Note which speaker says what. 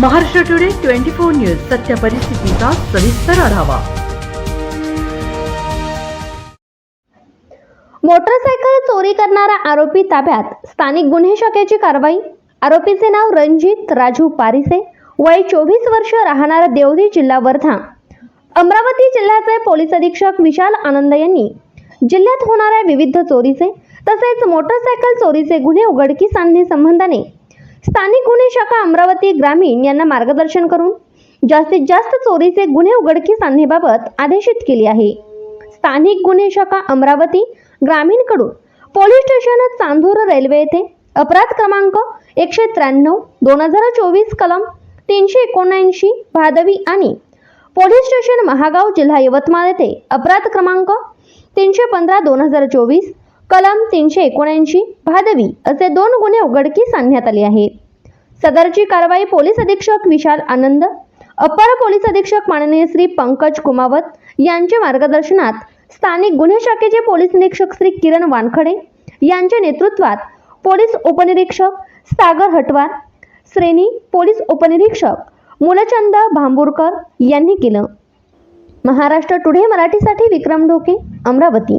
Speaker 1: Maharashtra today twenty four news सत्य परिस्थितीचा सविस्तर आढावा.
Speaker 2: मोटरसायकल चोरी करणारा आरोपी ताब्यात. स्थानिक गुन्हे शाखेची कारवाई. आरोपीचे नाव रणजित राजू पारिसे. वय चोवीस वर्ष राहणारा देवधी जिल्हा वर्धा. अमरावती जिल्ह्याचे पोलीस अधीक्षक विशाल आनंद यांनी जिल्ह्यात होणाऱ्या विविध चोरीचे तसेच मोटरसायकल चोरीचे गुन्हे उघडकीस आणणे संबंधाने स्थानिक गुन्हे शाखा अमरावती ग्रामीण यांना मार्गदर्शन करून जास्तीत जास्त चोरीचे गुन्हे उघडकीस आणण्याबाबत आदेशित केली आहे. स्थानिक गुन्हे शाखा अमरावती ग्रामीणकडून पोलीस स्टेशन चांदूर रेल्वे येथे अपराध क्रमांक एकशे त्र्याण्णव दोन हजार चोवीस कलम तीनशे एकोणऐंशी भादवी आणि पोलीस स्टेशन महागाव जिल्हा यवतमाळ येथे अपराध क्रमांक तीनशे पंधरा दोन हजार चोवीस कलम तीनशे एकोणऐंशी भादवी असे दोन गुन्हे उघडकीस आणण्यात आले आहेत. सदरची कारवाई पोलीस अधीक्षक विशाल आनंद अपर पोलीस अधीक्षक माननीय श्री पंकज कुमावत यांच्या मार्गदर्शनात स्थानिक गुन्हे शाखेचे पोलीस निरीक्षक श्री किरण वानखडे यांच्या नेतृत्वात पोलीस उपनिरीक्षक सागर हटवार श्रेणी पोलीस उपनिरीक्षक मूलचंद भांबूरकर यांनी केलं. महाराष्ट्र टुडे मराठीसाठी विक्रम डोके अमरावती.